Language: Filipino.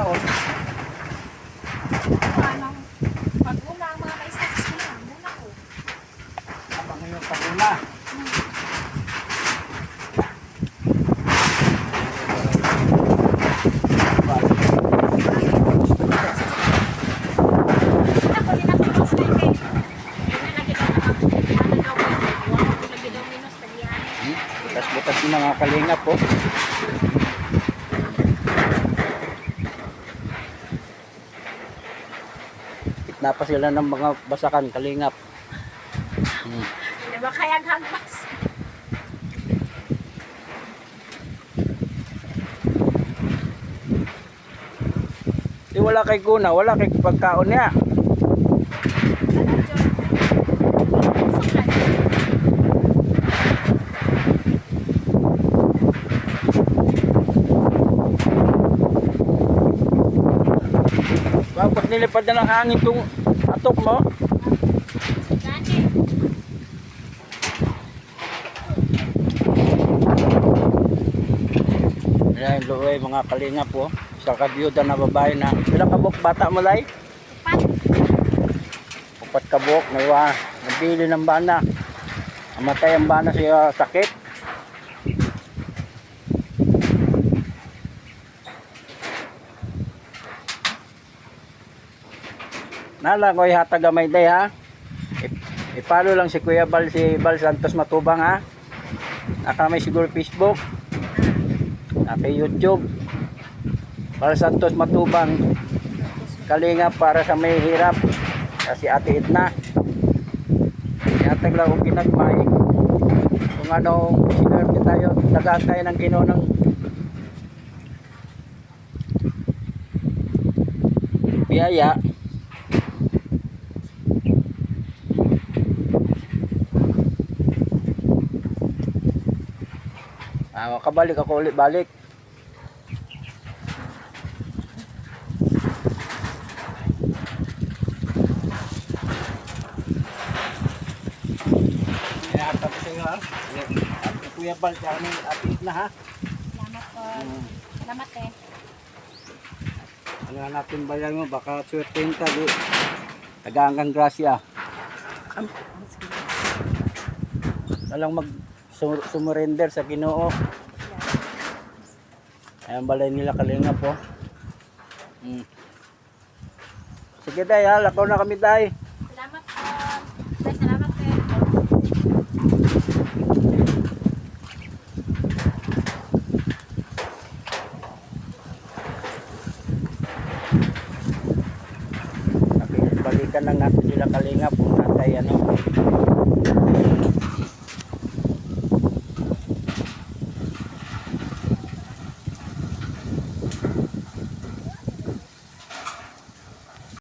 tao. Pag hmm? una ang mga kaisa sa sila, muna ko. Abang yung pag una. Tapos butas yung mga kalinga po. Oh. Pa sila ng mga basakan, kalingap. Hmm. Kaya hagpas? Di wala kay kuna, wala kay pagkaon niya. Bakit nilipad na ng hangin tong atok mo? Ayan, luoy mga kalingap po. Sa kabiyuda na babae na. Ilang kabok bata mo lay? Pat. Upat kabok, naiwa. Nabili ng bana. Amatay ang bana sa sakit. Nala ko ihatag gamay day ha. Ipalo lang si Kuya Bal si Bal Santos Matubang ha. Naka may siguro Facebook. Naka YouTube. Bal Santos Matubang. Kalinga para sa may hirap. Kasi ate Edna. Ihatag lang kong ginagmay. Kung anong sinerte tayo. Tagaan tayo ng ginoo ng biyaya. Ah, kabalik ako ulit balik. Kaya tapos sa'yo ha. At Kuya Bal, tsaka ni Ate Edna ha. Salamat po. Mm. Salamat eh. Ano natin bayan mo, baka swertein ka di. Tagaanggang grasya. Walang mag su- sumurrender sa Ginoo. Ayan balay nila kalinga po. Mm. Sige day ha, lakaw na kami day. Salamat po. Tay, salamat eh. Balikan lang natin sila kalinga kung natay ano.